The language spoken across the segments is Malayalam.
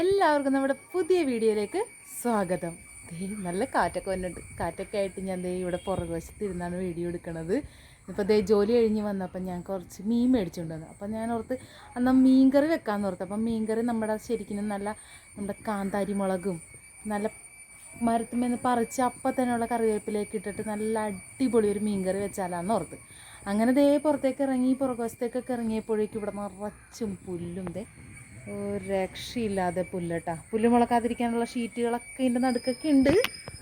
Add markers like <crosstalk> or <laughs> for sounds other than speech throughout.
എല്ലാവർക്കും നമ്മുടെ പുതിയ വീഡിയോയിലേക്ക് സ്വാഗതം. ദേ നല്ല കാറ്റൊക്കെ വന്നിട്ട് കാറ്റൊക്കെ ആയിട്ട് ഞാൻ ദേ ഇവിടെ പുറകുവശത്ത് ഇരുന്നാണ് വീഡിയോ എടുക്കണത്. ഇപ്പോൾ ദേ ജോലി കഴിഞ്ഞ് വന്നപ്പോൾ ഞാൻ കുറച്ച് മീൻ മേടിച്ചുകൊണ്ട് വന്നു അപ്പം ഞാൻ ഓർത്ത് എന്നാൽ മീൻകറി വെക്കാമെന്ന് ഓർത്ത്. അപ്പം മീൻകറി നമ്മുടെ ശരിക്കും നല്ല നമ്മുടെ കാന്താരി മുളകും നല്ല മരത്തുമെന്ന് പറിച്ച് അപ്പം തന്നെയുള്ള കറിവേപ്പിലേക്ക് ഇട്ടിട്ട് നല്ല അടിപൊളി ഒരു മീൻകറി വെച്ചാലാന്ന് ഓർത്ത്. അങ്ങനെ ദേ പുറത്തേക്ക് ഇറങ്ങി പുറകുവശത്തേക്കൊക്കെ ഇറങ്ങിയപ്പോഴേക്കും ഇവിടെ നിറച്ചും പുല്ലും ദേ ഒരു രക്ഷയില്ലാതെ പുല്ലട്ടാ. പുല്ല് മുളക്കാതിരിക്കാനുള്ള ഷീറ്റുകളൊക്കെ ഇതിന്റെ നടുക്കൊക്കെ ഉണ്ട്.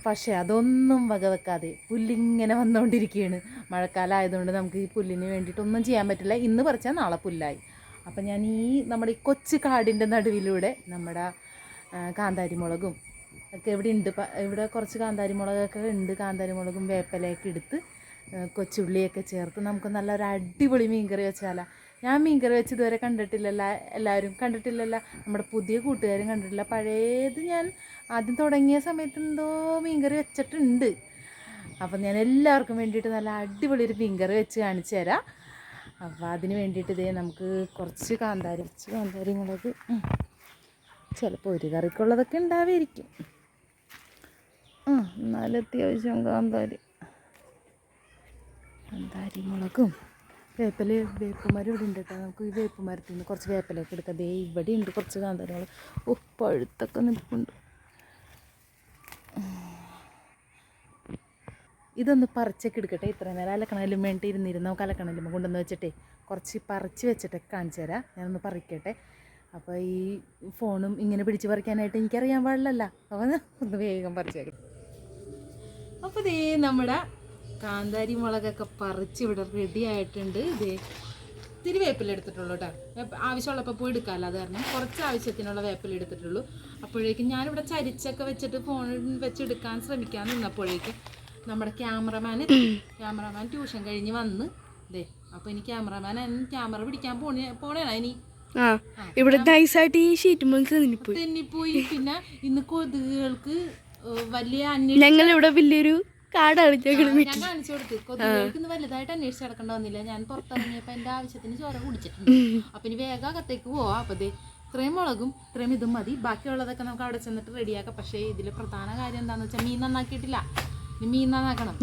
പക്ഷേ അതൊന്നും വകവെക്കാതെ പുല്ലിങ്ങനെ വന്നുകൊണ്ടിരിക്കുകയാണ് മഴക്കാലം ആയതുകൊണ്ട് നമുക്ക് ഈ പുല്ലിന് വേണ്ടിയിട്ടൊന്നും ചെയ്യാൻ പറ്റില്ല. ഇന്ന് പറിച്ചാൽ നാളെ പുല്ലായി. അപ്പം ഞാൻ ഈ നമ്മുടെ ഈ കൊച്ചു കാടിന്റെ നടുവിലൂടെ നമ്മുടെ കാന്താരിമുളകും കാന്താരി മുളകും ഒക്കെ ഇവിടെ ഉണ്ട് ഇവിടെ കുറച്ച് കാന്താരി മുളകൊക്കെ ഉണ്ട്. കാന്താരി മുളകും വേപ്പിലയൊക്കെ എടുത്ത് കൊച്ചുള്ളിയൊക്കെ ചേർത്ത് നമുക്ക് നല്ലൊരു അടിപൊളി മീൻകറി വെച്ചാലാ. ഞാൻ മീൻകറി വെച്ച് ഇതുവരെ കണ്ടിട്ടില്ലല്ല എല്ലാവരും കണ്ടിട്ടില്ലല്ല. നമ്മുടെ പുതിയ കൂട്ടുകാരും കണ്ടിട്ടില്ല. പഴയത് ഞാൻ ആദ്യം തുടങ്ങിയ സമയത്ത് എന്തോ മീൻകറി വെച്ചിട്ടുണ്ട്. അപ്പം ഞാൻ എല്ലാവർക്കും വേണ്ടിയിട്ട് നല്ല അടിപൊളി ഒരു മീൻകറി വെച്ച് കാണിച്ചു തരാം. അപ്പോൾ അതിന് വേണ്ടിയിട്ട് ഇതേ നമുക്ക് കുറച്ച് കാന്താരി കുറച്ച് കാന്താരി മുളക്. ചിലപ്പോൾ ഒരു കറിക്കുള്ളതൊക്കെ ഉണ്ടാവായിരിക്കും. ആ എന്നാലും അത്യാവശ്യം കാന്താരി. കാന്താരി മുളകും വേപ്പില വേപ്പുമരം ഇവിടെ ഉണ്ട് കേട്ടോ. നമുക്ക് ഈ വേപ്പുമരത്തിൽ നിന്ന് കുറച്ച് വേപ്പിലൊക്കെ എടുക്കാം. ദേ ഇവിടെ ഉണ്ട് കുറച്ച് കാന്താരി ഉപ്പഴുത്തൊക്കെ നിൽപ്പുണ്ട്. ഇതൊന്ന് പറിച്ചൊക്കെ എടുക്കട്ടെ. ഇത്രയും നേരം അലക്കണയിലും വേണ്ടി ഇരുന്നിരുന്ന് നമുക്ക് അലക്കണയിലും കൊണ്ടുവന്ന് വെച്ചിട്ടേ കുറച്ച് പറിച്ച് വെച്ചിട്ടൊക്കെ കാണിച്ചു തരാം. ഞാനൊന്ന് പറിക്കട്ടെ. അപ്പോൾ ഈ ഫോണും ഇങ്ങനെ പിടിച്ച് പറിക്കാനായിട്ട് എനിക്കറിയാൻ പാടില്ലല്ലോ. അപ്പോൾ ഒന്ന് വേഗം പറിച്ചേക്കും അപ്പോൾ ദേ നമ്മുടെ കാന്താരി മുളകൊക്കെ പറിച്ച് ഇവിടെ റെഡി ആയിട്ടുണ്ട്. ഇത് ഇത്തിരി വേപ്പില എടുത്തിട്ടുള്ളൂ കേട്ടോ ആവശ്യമുള്ളപ്പോൾ പോയി എടുക്കാമല്ലോ അത് കാരണം കുറച്ച് ആവശ്യത്തിനുള്ള വേപ്പില എടുത്തിട്ടുള്ളൂ. അപ്പോഴേക്കും ഞാനിവിടെ ചരിച്ചൊക്കെ വെച്ചിട്ട് ഫോണിൽ വെച്ചെടുക്കാൻ ശ്രമിക്കാൻ നിന്നപ്പോഴേക്കും നമ്മുടെ ക്യാമറമാൻ ക്യാമറമാൻ ട്യൂഷൻ കഴിഞ്ഞ് വന്ന്. ദേ അപ്പോൾ ഇനി ക്യാമറമാൻ ക്യാമറ പിടിക്കാൻ പോണേ പോണേണ ഇനി? ഇവിടെ നൈസായിട്ട് ഈ ഷീറ്റ് തെന്നിപ്പോയി. പിന്നെ ഇന്ന് കൊതുകുകൾക്ക് വലിയ അന്യ ഞങ്ങൾ ഇവിടെ വലിയൊരു കാടാണ് ഞങ്ങൾ ഞാൻ കാണിച്ചു കൊടുത്തു. കൊതുകുകൾക്ക് ഇന്ന് വലുതായിട്ട് അന്വേഷിച്ച് നടക്കേണ്ട വന്നില്ല. ഞാൻ പുറത്തിറങ്ങിയപ്പോ എന്റെ ആവശ്യത്തിന് ചോര കുടിച്ചിട്ടുണ്ട്. അപ്പൊ ഇനി വേഗം അകത്തേക്ക് പോവാ. അപ്പൊ ദേ ഇത്രയും മുളകും ഇത്രയും ഇതും മതി. ബാക്കിയുള്ളതൊക്കെ നമുക്ക് അവിടെ ചെന്നിട്ട് റെഡിയാക്കാം പക്ഷേ ഇതിൽ പ്രധാന കാര്യം എന്താന്ന് വെച്ചാൽ മീൻ നന്നാക്കിയിട്ടില്ല. ഇനി മീൻ നന്നാക്കണം.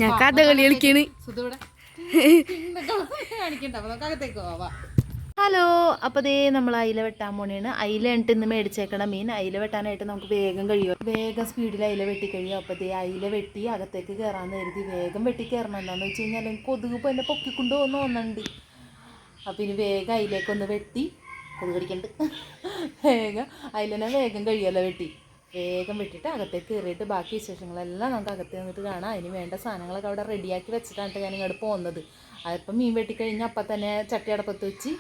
കാണിക്കണ്ട <laughs> അപ്പൊ നമുക്ക് അകത്തേക്ക് പോവാ. ഹലോ അപ്പോൾ ദേ നമ്മൾ അയില വെട്ടാൻ പോണേണ്. അയില എന്നിട്ട് ഇന്ന് മേടിച്ചേക്കണ മീൻ. അയില വെട്ടാനായിട്ട് നമുക്ക് വേഗം കഴിയും? വേഗം സ്പീഡിൽ അയില വെട്ടി കഴിയും അപ്പോൾ ദേ അയില വെട്ടി അകത്തേക്ക് കയറാൻ കരുതി വേഗം വെട്ടി കയറണം എന്താണെന്ന് വെച്ച് കഴിഞ്ഞാൽ കൊതുക് ഇപ്പോൾ എന്നെ പൊക്കിക്കൊണ്ട് പോകുന്ന തോന്നുന്നുണ്ട് അപ്പോൾ ഇനി വേഗം അയിലേക്ക് ഒന്ന് വെട്ടി. കൊതുക് കടിക്കണ്ട് വേഗം. അയിലനെ വേഗം കഴിയുമല്ലോ വെട്ടി. വേഗം വെട്ടിയിട്ട് അകത്തേക്ക് കയറിയിട്ട് ബാക്കി വിശേഷങ്ങളെല്ലാം നമുക്ക് അകത്ത് നിന്നിട്ട് കാണാം. അതിന് വേണ്ട സാധനങ്ങളൊക്കെ അവിടെ റെഡിയാക്കി വെച്ചിട്ടാണ് ഞാൻ ഇങ്ങോട്ട് പോകുന്നത് അതിപ്പം മീൻ വെട്ടിക്കഴിഞ്ഞാൽ അപ്പം തന്നെ ചട്ടി അടപ്പത്ത് വെച്ച്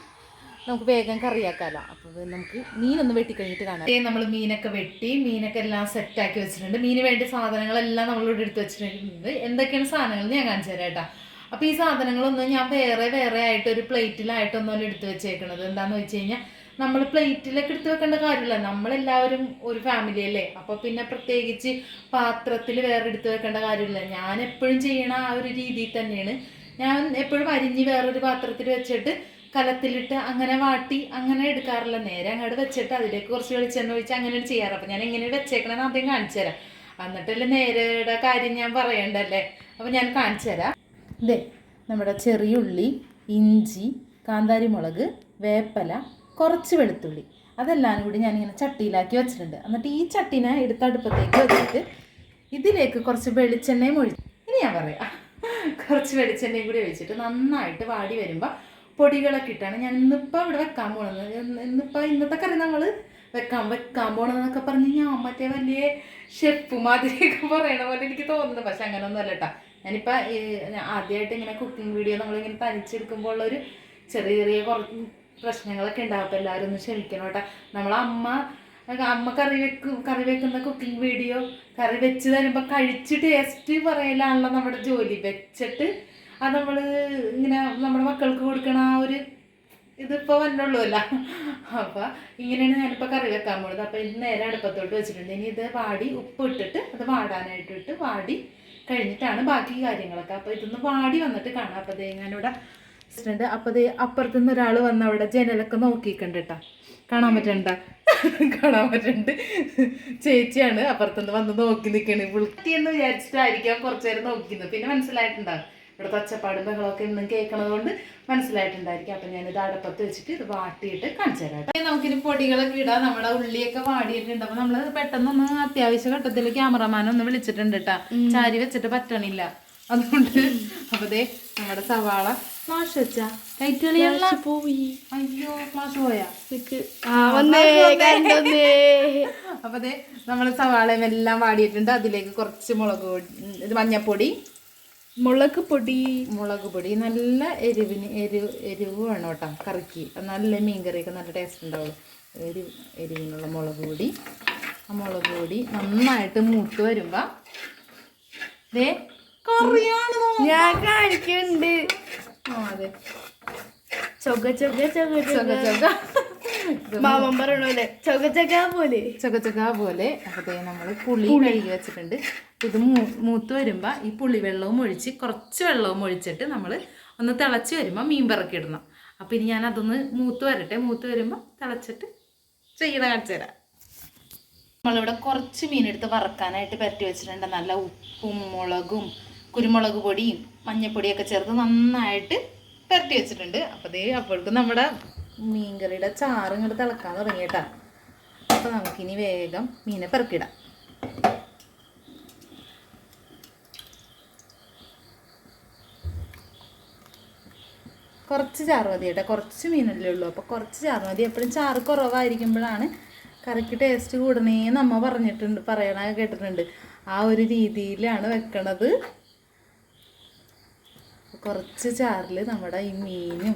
നമുക്ക് വേഗം കറിയാക്കാലോ. അപ്പോൾ നമുക്ക് മീനൊന്ന് വെട്ടിക്കഴിഞ്ഞിട്ട് കാണാം. നമ്മൾ മീനൊക്കെ വെട്ടി മീനൊക്കെ എല്ലാം സെറ്റാക്കി വെച്ചിട്ടുണ്ട്. മീന് വേണ്ട സാധനങ്ങളെല്ലാം നമ്മൾ ഇവിടെ എടുത്ത് വെച്ചിട്ടുണ്ട്. എന്തൊക്കെയാണ് സാധനങ്ങൾ ഞാൻ കാണിച്ചു തരാം കേട്ടോ. അപ്പോൾ ഈ സാധനങ്ങളൊന്നും ഞാൻ വേറെ വേറെ ആയിട്ട് ഒരു പ്ലേറ്റിലായിട്ടൊന്നും എടുത്ത് വെച്ചേക്കണത് എന്താണെന്ന് വെച്ച് കഴിഞ്ഞാൽ നമ്മൾ പ്ലേറ്റിലൊക്കെ എടുത്ത് വെക്കേണ്ട കാര്യമില്ല. നമ്മളെല്ലാവരും ഒരു ഫാമിലി അല്ലേ? അപ്പോൾ പിന്നെ പ്രത്യേകിച്ച് പാത്രത്തിൽ വേറെ എടുത്ത് വെക്കേണ്ട കാര്യമില്ല. ഞാൻ എപ്പോഴും ചെയ്യണ ആ ഒരു രീതിയിൽ തന്നെയാണ്. ഞാൻ എപ്പോഴും അരിഞ്ഞ് വേറൊരു പാത്രത്തിൽ വെച്ചിട്ട് കലത്തിലിട്ട് അങ്ങനെ വാട്ടി അങ്ങനെ എടുക്കാറില്ല. നേരെ അങ്ങോട്ട് വെച്ചിട്ട് അതിലേക്ക് കുറച്ച് വെളിച്ചെണ്ണ ഒഴിച്ച് അങ്ങനെ ചെയ്യാറ്. അപ്പം ഞാൻ എങ്ങനെ വെച്ചേക്കണമെന്ന് ആദ്യം കാണിച്ചു തരാം. എന്നിട്ടല്ലേ നേരെയുടെ കാര്യം ഞാൻ പറയണ്ടല്ലേ? അപ്പം ഞാൻ കാണിച്ചു തരാം. ഇതേ നമ്മുടെ ചെറിയുള്ളി ഇഞ്ചി കാന്താരി മുളക് വേപ്പല കുറച്ച് വെളുത്തുള്ളി. അതെല്ലാം കൂടി ഞാനിങ്ങനെ ചട്ടിയിലാക്കി വെച്ചിട്ടുണ്ട്. എന്നിട്ട് ഈ ചട്ടിനെ എടുത്ത് അടുപ്പത്തേക്ക് വെച്ചിട്ട് ഇതിലേക്ക് കുറച്ച് വെളിച്ചെണ്ണയും ഒഴിച്ചു ഇനി ഞാൻ പറയാം. കുറച്ച് വെളിച്ചെണ്ണയും കൂടി ഒഴിച്ചിട്ട് നന്നായിട്ട് വാടി വരുമ്പോൾ പൊടികളൊക്കെ ഇട്ടാണ്. ഞാൻ ഇന്നിപ്പോൾ ഇവിടെ വെക്കാൻ പോണത്. ഇന്ന് ഇന്നിപ്പോൾ ഇന്നത്തെ കറി നമ്മൾ വെക്കാൻ വെക്കാൻ പോണെന്നൊക്കെ പറഞ്ഞ് ഞാൻ മറ്റേ വലിയ ഷെഫ് മാതിരിയൊക്കെ പറയണ പോലെ എനിക്ക് തോന്നുന്നു. പക്ഷെ അങ്ങനെയൊന്നും അല്ല കേട്ടോ ഞാനിപ്പോൾ ആദ്യമായിട്ട് ഇങ്ങനെ കുക്കിംഗ് വീഡിയോ നമ്മളിങ്ങനെ തനിച്ചെടുക്കുമ്പോൾ ഉള്ളൊരു ചെറിയ ചെറിയ കുറച്ച് പ്രശ്നങ്ങളൊക്കെ ഉണ്ടാവും അപ്പോൾ എല്ലാവരും ഒന്ന് ക്ഷമിക്കണം കേട്ടോ നമ്മളെ അമ്മ അമ്മ കറി വെക്കും കറി വെക്കുന്ന കുക്കിംഗ് വീഡിയോ കറി വെച്ച് തരുമ്പോൾ കഴിച്ച് ടേസ്റ്റ് പറയലാണല്ലോ നമ്മുടെ ജോലി. വെച്ചിട്ട് അത് നമ്മൾ ഇങ്ങനെ നമ്മുടെ മക്കൾക്ക് കൊടുക്കണ ആ ഒരു ഇതിപ്പോൾ വന്നുള്ളൂ അല്ല അപ്പോൾ ഇങ്ങനെയാണ് ഞാനിപ്പോൾ കറി വെക്കാൻ പോകുന്നത് അപ്പോൾ ഇത് നേരെ അടുപ്പത്തോട്ട് വെച്ചിട്ടുണ്ട്. ഇനി ഇത് വാടി ഉപ്പ് ഇട്ടിട്ട് അത് വാടാനായിട്ട് ഇട്ട് വാടി കഴിഞ്ഞിട്ടാണ് ബാക്കി കാര്യങ്ങളൊക്കെ. അപ്പോൾ ഇതൊന്ന് വാടി വന്നിട്ട് കാണാം. അപ്പോൾ ദേ ഞാനിവിടെ വെച്ചിട്ടുണ്ട്. അപ്പോൾ ദേ അപ്പുറത്തുനിന്ന് ഒരാൾ വന്ന് അവിടെ ജനലൊക്കെ നോക്കിയിട്ടുണ്ട് കേട്ടോ കാണാൻ പറ്റണ്ട. കാണാൻ പറ്റുന്നുണ്ട് ചേച്ചിയാണ് അപ്പുറത്തുനിന്ന് വന്ന് നോക്കി നിൽക്കണേ വൃത്തിയെന്ന് വിചാരിച്ചിട്ടായിരിക്കാം കുറച്ചു നേരം പിന്നെ മനസ്സിലായിട്ടുണ്ടാവും. ഇവിടെ ഒച്ചപ്പാടും ബഹളമൊക്കെ ഇന്നും കേൾക്കണത് കൊണ്ട് മനസ്സിലായിട്ടുണ്ടായിരിക്കും. അപ്പം ഞാനിത് അടപ്പത്ത് വെച്ചിട്ട് ഇത് വാട്ടിയിട്ട് കാണിച്ചു തരാം കേട്ടോ. നമുക്കിനി പൊടികളൊക്കെ ഇടാം. നമ്മുടെ ഉള്ളിയൊക്കെ വാടിയിട്ടുണ്ട്. അപ്പം നമ്മൾ പെട്ടെന്നൊന്ന് അത്യാവശ്യ ഘട്ടത്തിൽ ക്യാമറമാൻ ഒന്ന് വിളിച്ചിട്ടുണ്ട് കേട്ടാ. ചാരി വെച്ചിട്ട് പറ്റണില്ല. അതുകൊണ്ട് അപ്പൊ ദേ നമ്മുടെ സവാള ഫ്ലാഷ് വെച്ചാ? ലൈറ്റ് പോയി. അയ്യോ ഫ്ലാഷ് പോയാ? അപ്പതേ നമ്മൾ സവാളയും എല്ലാം വാടിയിട്ടുണ്ട്. അതിലേക്ക് കുറച്ച് മുളക് ഇത് മഞ്ഞപ്പൊടി മുളക് പൊടി. മുളക് പൊടി. നല്ല എരിവിന് എരിവ് എരിവ് വേണം കേട്ടോ കറിക്ക്. നല്ല മീൻ കറിയൊക്കെ നല്ല ടേസ്റ്റ് ഉണ്ടാവും. എരിവ് എരിവിനുള്ള മുളക് പൊടി. ആ മുളക് പൊടി നന്നായിട്ട് മൂത്ത് വരുമ്പോ ദേ കറിയാണ് ഞാൻ കാണിക്കുന്നുണ്ട് ആ അതെ. ചൊക്ക ചൊക ചൊക ചൊക. ചൊക ചൊക. മാമൻ പറയണ പോലെ ചൊക ചൊക പോലെ. ചകചക പോലെ. അപ്പത്തേ നമ്മൾ പുളി കഴുകി വെച്ചിട്ടുണ്ട്. ഇത് മൂത്ത് വരുമ്പോൾ ഈ പുളി വെള്ളവും ഒഴിച്ച് കുറച്ച് വെള്ളവും ഒഴിച്ചിട്ട് നമ്മൾ ഒന്ന് തിളച്ച് വരുമ്പോൾ മീൻ പിറക്കി ഇടണം അപ്പം ഇനി ഞാൻ അതൊന്ന് മൂത്ത് വരട്ടെ. മൂത്ത് വരുമ്പോൾ തിളച്ചിട്ട് ചെയ്യണ കാണിച്ചു തരാം. നമ്മളിവിടെ കുറച്ച് മീനെടുത്ത് വറക്കാനായിട്ട് പരട്ടി വെച്ചിട്ടുണ്ട്. നല്ല ഉപ്പും മുളകും കുരുമുളക് പൊടിയും മഞ്ഞപ്പൊടിയൊക്കെ ചേർത്ത് നന്നായിട്ട് പരട്ടി വെച്ചിട്ടുണ്ട്. അപ്പോൾ ദേ അപ്പോഴേക്കും നമ്മുടെ മീൻകറിയുടെ ചാറ് ഇങ്ങോട്ട് തിളക്കാൻ തുടങ്ങി കേട്ടാ. അപ്പോൾ നമുക്കിനി വേഗം മീനെ പെറുക്കിടാം. കുറച്ച് ചാറ് മതി കേട്ടോ. കുറച്ച് മീനല്ലേ ഉള്ളൂ. അപ്പോൾ കുറച്ച് ചാറ് മതി. എപ്പോഴും ചാറ് കുറവായിരിക്കുമ്പോഴാണ് കറിക്ക് ടേസ്റ്റ് കൂടണേന്ന് അമ്മ പറഞ്ഞിട്ടുണ്ട് പറയണ കേട്ടിട്ടുണ്ട്. ആ ഒരു രീതിയിലാണ് വെക്കണത്. കുറച്ച് ചാറിൽ നമ്മുടെ ഈ മീനും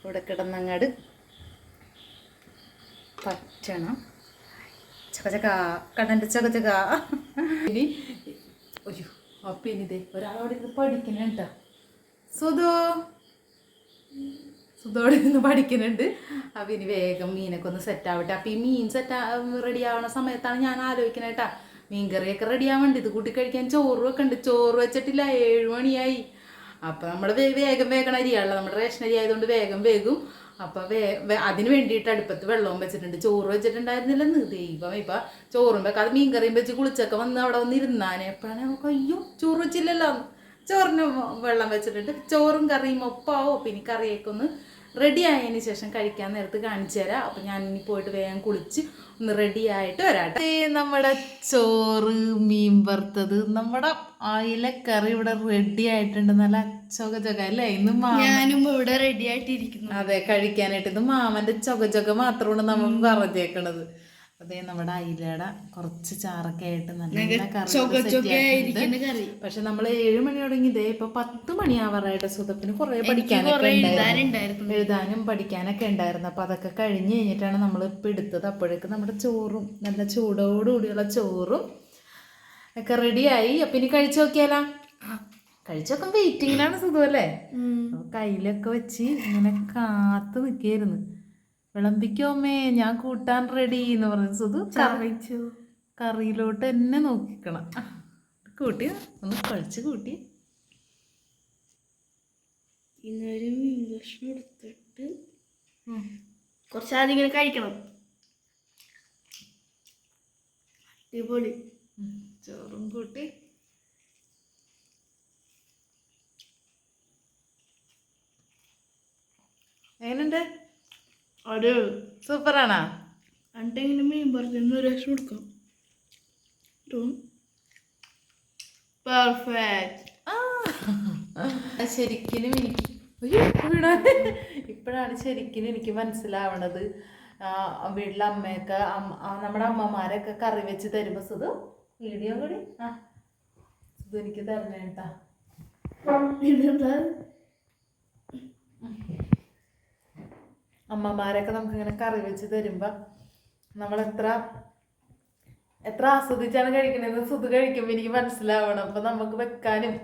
ഇവിടെ കിടന്നങ്ങാട് പറ്റണം ചകചക കണ്ണന്റെ ചകചക ഇനി ഒരു അപ്പം ഇനി ഇതേ ഒരാളോട് ഇരുന്ന് പഠിക്കുന്നുണ്ട്. സുധു. സുധോടെ ഇരുന്ന് പഠിക്കുന്നുണ്ട്. അപ്പം ഇനി വേഗം മീനൊക്കെ ഒന്ന് സെറ്റ് ആവട്ടെ. അപ്പം ഈ മീൻ സെറ്റ് റെഡി ആവണ സമയത്താണ് ഞാൻ ആലോചിക്കണേട്ടാ മീൻ കറിയൊക്കെ റെഡി ആവണ്ട്. ഇത് കൂട്ടി കഴിക്കാൻ ചോറ് വെക്കണ്ട്. ചോറ് വെച്ചിട്ടില്ല ഏഴ് മണിയായി. അപ്പം നമ്മൾ വേഗം വേഗം അരിയാണല്ലോ. നമ്മുടെ റേഷൻ അരി ആയതുകൊണ്ട് വേഗം വേഗം അപ്പം വേ അതിന് വേണ്ടിയിട്ട് അടുപ്പത്ത് വെള്ളവും വെച്ചിട്ടുണ്ട്. ചോറ് വെച്ചിട്ടുണ്ടായിരുന്നില്ലെന്ന് ദൈവം ഇപ്പം ചോറും വെക്കാതെ അത് കറിയും വെച്ച് കുളിച്ചൊക്കെ വന്ന് അവിടെ വന്ന് ഇരുന്നാനെ. എപ്പോഴാണ് നമുക്ക് അയ്യോ ചോറ് വെച്ചില്ലല്ലോ. ചോറിന് വെള്ളം വെച്ചിട്ടുണ്ട്. ചോറും കറിയും ഒപ്പാവും. പിന്നെ കറിയൊക്കെ ഒന്ന് റെഡി ആയതിന് ശേഷം കഴിക്കാൻ നേരത്ത് കാണിച്ചു തരാം. അപ്പം ഞാൻ ഇനി പോയിട്ട് വേഗം കുളിച്ച് ഒന്ന് റെഡി ആയിട്ട് വരാട്ടെ നമ്മുടെ ചോറ് മീൻ വറുത്തത് നമ്മുടെ അയിലക്കറി ഇവിടെ റെഡി ആയിട്ടുണ്ട്. നല്ല ചൊക ചൊക അല്ലേ? ഇന്ന് ഞാനും ഇവിടെ റെഡി ആയിട്ടിരിക്കുന്നു. അതെ കഴിക്കാനായിട്ട്. ഇത് മാമന്റെ ചൊക ചൊക മാത്രമാണ് നമ്മൾ പറഞ്ഞേക്കണത്. അതേ നമ്മുടെ അയിലയുടെ കുറച്ച് ചാറൊക്കെ ആയിട്ട് നല്ല കറി. പക്ഷെ നമ്മൾ ഏഴു മണി തുടങ്ങി ഇതേ ഇപ്പൊ പത്ത് മണിയാവാറായിട്ട് സുതപ്പിന് കുറെ പഠിക്കാനൊക്കെ ഉണ്ടായിരുന്നു. എഴുതാനും പഠിക്കാനൊക്കെ ഉണ്ടായിരുന്നു. അപ്പൊ അതൊക്കെ കഴിഞ്ഞു കഴിഞ്ഞിട്ടാണ് നമ്മൾ ഇപ്പൊ എടുത്തത്. അപ്പോഴേക്ക് നമ്മുടെ ചോറും നല്ല ചൂടോടുകൂടിയുള്ള ചോറും ഒക്കെ റെഡിയായി. അപ്പൊ ഇനി കഴിച്ചു നോക്കിയാലാ? കഴിച്ചു നോക്കാൻ വെയിറ്റിങ്ങിലാണ് സുഖം അല്ലേ. കയ്യിലൊക്കെ വെച്ച് ഇങ്ങനെ കാത്തു നിൽക്കായിരുന്നു വിളമ്പിക്കോമേ ഞാൻ കൂട്ടാൻ റെഡി എന്ന് പറഞ്ഞു. സുധു കറിച്ചു കറിയിലോട്ട് എന്നെ നോക്കിക്കണം. കൂട്ടി ഒന്ന് കഴിച്ച് കൂട്ടി. ഇന്നൊരു എടുത്തിട്ട് കുറച്ച് ആദ്യം ഇങ്ങനെ കഴിക്കണം. അടിപൊളി. ചോറും കൂട്ടി. എങ്ങനെയുണ്ട്? ഒരു സൂപ്പറാണോ. എന്നിട്ട് ഇങ്ങനെ മീൻ പറിച്ചെന്ന് ഒരു കഷ്ണം എടുക്കാം പെർഫെക്റ്റ്. ആ. ശരിക്കും എനിക്ക്. ഇപ്പോഴാണ് ശരിക്കും എനിക്ക് മനസ്സിലാവണത്. വീട്ടിലെ അമ്മയൊക്കെ നമ്മുടെ അമ്മമാരൊക്കെ കറി വെച്ച് തരുമ്പോ സുധു വീഡിയോ കൂടി. ആ സുധു എനിക്ക് തരണേട്ടാ ഇതെന്താ? അമ്മമാരൊക്കെ നമുക്ക് ഇങ്ങനെ കറി വെച്ച് തരുമ്പോൾ നമ്മൾ എത്ര എത്ര ആസ്വദിച്ചാണ് കഴിക്കണതെന്ന് സുത് കഴിക്കുമ്പോൾ എനിക്ക് മനസ്സിലാവണം. അപ്പം നമുക്ക് വെക്കാനും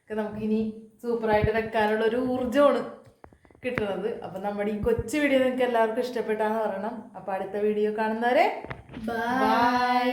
ഒക്കെ നമുക്കിനി സൂപ്പറായിട്ട് വെക്കാനുള്ള ഒരു ഊർജമാണ് കിട്ടുന്നത്. അപ്പം നമ്മുടെ ഈ കൊച്ചു വീഡിയോ നിങ്ങൾക്ക് എല്ലാവർക്കും ഇഷ്ടപ്പെട്ടാന്ന് പറയണം. അപ്പം അടുത്ത വീഡിയോ കാണുന്നവരെ ബൈ